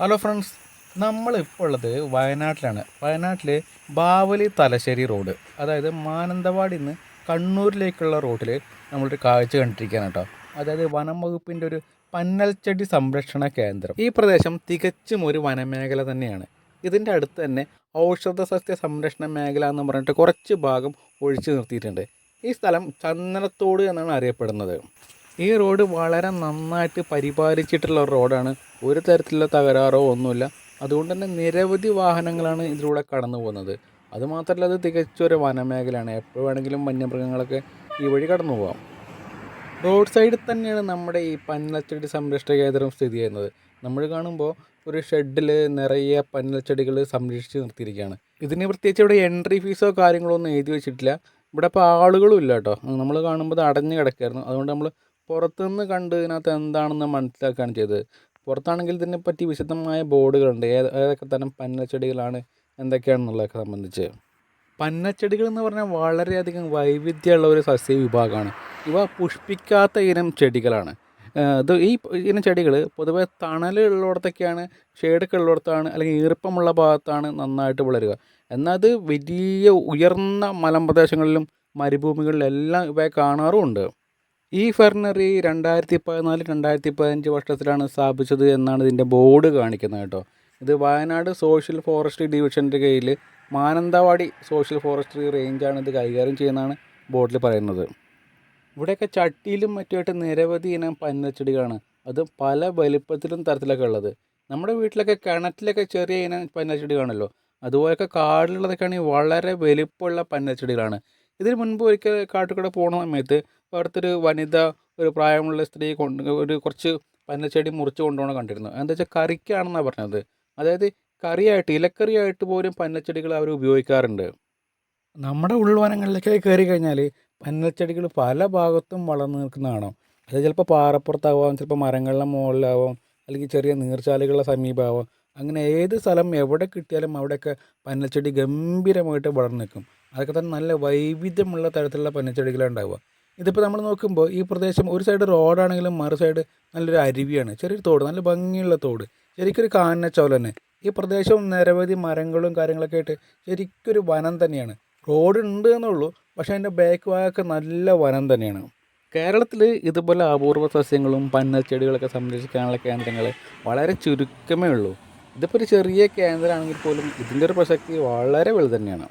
Hello friends നമ്മളിപ്പോൾ ഉള്ളത് വയനാട്ടിലാണ്. വയനാട്ടിൽ ബാവലി തലശ്ശേരി റോഡ് അതായത് മാനന്തവാടി നിന്ന് കണ്ണൂരിലേക്കുള്ള റോഡിൽ നമ്മളൊരു കാഴ്ച കണ്ടിരിക്കുകയാണ് കേട്ടോ. അതായത് വനം വകുപ്പിന്റെ ഒരു പന്നൽച്ചെടി സംരക്ഷണ കേന്ദ്രം. ഈ പ്രദേശം തികച്ചും ഒരു വനമേഖല തന്നെയാണ്. ഇതിന്റെ അടുത്ത് തന്നെ ഔഷധ സസ്യ സംരക്ഷണ മേഖല എന്ന് പറഞ്ഞിട്ട് കുറച്ച് ഭാഗം ഒഴിച്ചു നിർത്തിയിട്ടുണ്ട്. ഈ സ്ഥലം ചന്ദനത്തോട് എന്നാണ് അറിയപ്പെടുന്നത്. ഈ റോഡ് വളരെ നന്നായിട്ട് പരിപാലിച്ചിട്ടുള്ള റോഡാണ്. ഒരു തരത്തിലുള്ള തകരാറോ ഒന്നുമില്ല. അതുകൊണ്ട് തന്നെ നിരവധി വാഹനങ്ങളാണ് ഇതിലൂടെ കടന്നു പോകുന്നത്. അതുമാത്രമല്ല അത് തികച്ചൊരു വനമേഖലയാണ്. എപ്പോൾ വേണമെങ്കിലും വന്യമൃഗങ്ങളൊക്കെ ഈ വഴി കടന്നു പോകാം. റോഡ് സൈഡിൽ തന്നെയാണ് നമ്മുടെ ഈ പന്നൽച്ചെടി സംരക്ഷണ കേന്ദ്രം സ്ഥിതി ചെയ്യുന്നത്. നമ്മൾ കാണുമ്പോൾ ഒരു ഷെഡിൽ നിറയെ പന്നൽച്ചെടികൾ സംരക്ഷിച്ച് നിർത്തിയിരിക്കുകയാണ്. ഇതിന് പ്രത്യേകിച്ച് ഇവിടെ എൻട്രി ഫീസോ കാര്യങ്ങളോ ഒന്നും എഴുതി വെച്ചിട്ടില്ല. ഇവിടെ ഇപ്പോൾ ആളുകളും ഇല്ല കേട്ടോ. നമ്മൾ കാണുമ്പോൾ അത് അടഞ്ഞു കിടക്കായിരുന്നു അതുകൊണ്ട് നമ്മൾ പുറത്തുനിന്ന് കണ്ട് ഇതിനകത്ത് എന്താണെന്ന് മനസ്സിലാക്കുകയാണ് ചെയ്തത്. പുറത്താണെങ്കിൽ ഇതിനെപ്പറ്റി വിശദമായ ബോർഡുകളുണ്ട്. ഏത് ഏതൊക്കെ തരം പന്നച്ചെടികളാണ് എന്തൊക്കെയാണെന്നുള്ളതൊക്കെ സംബന്ധിച്ച്. പന്നച്ചെടികൾ എന്ന് പറഞ്ഞാൽ വളരെയധികം വൈവിധ്യമുള്ള ഒരു സസ്യ വിഭാഗമാണ്. ഇവ പുഷ്പിക്കാത്ത ഇനം ചെടികളാണ്. ഇത് ഈ ഇനം ചെടികൾ പൊതുവെ തണലുള്ളിടത്തൊക്കെയാണ് ഷെയ്ഡൊക്കെ ഉള്ളിടത്താണ് അല്ലെങ്കിൽ ഈർപ്പമുള്ള ഭാഗത്താണ് നന്നായിട്ട് വളരുക. എന്നാൽ അത് വലിയ ഉയർന്ന മലമ്പ്രദേശങ്ങളിലും മരുഭൂമികളിലെല്ലാം ഇവയെ കാണാറുമുണ്ട്. ഈ ഫെർണറി രണ്ടായിരത്തി പതിനാല് രണ്ടായിരത്തി പതിനഞ്ച് വർഷത്തിലാണ് സ്ഥാപിച്ചത് എന്നാണ് ഇതിന്റെ ബോർഡ് കാണിക്കുന്നത് കേട്ടോ. ഇത് വയനാട് സോഷ്യൽ ഫോറസ്ട്രി ഡിവിഷന്റെ കീഴിൽ മാനന്തവാടി സോഷ്യൽ ഫോറസ്ട്രി റേഞ്ചാണ് ഇത് കൈകാര്യം ചെയ്യുന്നതാണ് ബോർഡിൽ പറയുന്നത്. ഇവിടെയൊക്കെ ചട്ടിയിലും മറ്റുമായിട്ട് നിരവധി ഇനം പന്നച്ചെടികളാണ്. അത് പല വലിപ്പത്തിലും തരത്തിലൊക്കെ ഉള്ളത്. നമ്മുടെ വീട്ടിലൊക്കെ കിണറ്റിലൊക്കെ ചെറിയ ഇനം പന്നച്ചെടി കാണുമല്ലോ അതുപോലെയൊക്കെ കാടിലുള്ളതൊക്കെയാണെങ്കിൽ വളരെ വലിപ്പമുള്ള പന്നച്ചെടികളാണ്. ഇതിന് മുൻപ് ഒരിക്കൽ കാട്ടുകൂടെ പോകുന്ന സമയത്ത് അവിടുത്തെ ഒരു വനിത ഒരു പ്രായമുള്ള സ്ത്രീ കൊണ്ട് ഒരു കുറച്ച് പന്നച്ചെടി മുറിച്ച് കൊണ്ടുപോകണം കണ്ടിരുന്നു. എന്താ വെച്ചാൽ കറിക്കാണെന്നാണ് പറഞ്ഞത്. അതായത് കറിയായിട്ട് ഇലക്കറിയായിട്ട് പോലും പന്നച്ചെടികൾ അവർ ഉപയോഗിക്കാറുണ്ട്. നമ്മുടെ ഉൾവനങ്ങളിലേക്ക് കയറി കഴിഞ്ഞാൽ പന്നച്ചെടികൾ പല ഭാഗത്തും വളർന്നു നിൽക്കുന്നതാണോ? അത് ചിലപ്പോൾ പാറപ്പുറത്താവാം ചിലപ്പോൾ മരങ്ങളുടെ മുകളിലാവാം അല്ലെങ്കിൽ ചെറിയ നീർച്ചാലുകളുടെ സമീപമാവാം. അങ്ങനെ ഏത് സ്ഥലം എവിടെ കിട്ടിയാലും അവിടെയൊക്കെ പന്നച്ചെടി ഗംഭീരമായിട്ട് വളർന്നു നിൽക്കും. അതൊക്കെ തന്നെ നല്ല വൈവിധ്യമുള്ള തരത്തിലുള്ള പന്നച്ചെടികളാണ് ഉണ്ടാവുക. ഇതിപ്പോൾ നമ്മൾ നോക്കുമ്പോൾ ഈ പ്രദേശം ഒരു സൈഡ് റോഡാണെങ്കിലും മറു സൈഡ് നല്ലൊരു അരുവിയാണ്. ചെറിയൊരു തോട് നല്ല ഭംഗിയുള്ള തോട്. ശരിക്കൊരു കാനച്ചോല തന്നെ. ഈ പ്രദേശവും നിരവധി മരങ്ങളും കാര്യങ്ങളൊക്കെ ആയിട്ട് ശരിക്കൊരു വനം തന്നെയാണ്. റോഡ് ഉണ്ട് എന്നുള്ളൂ പക്ഷേ അതിന്റെ ബാക്ക് ഭാഗമൊക്കെ നല്ല വനം തന്നെയാണ്. കേരളത്തിൽ ഇതുപോലെ അപൂർവ സസ്യങ്ങളും പന്നച്ചെടികളൊക്കെ സംരക്ഷിക്കാനുള്ള കേന്ദ്രങ്ങൾ വളരെ ചുരുക്കമേ ഉള്ളൂ. ഇതിപ്പോൾ ഒരു ചെറിയ കേന്ദ്രമാണെങ്കിൽ പോലും ഇതിന്റെ ഒരു പ്രസക്തി വളരെ വലുത് തന്നെയാണ്.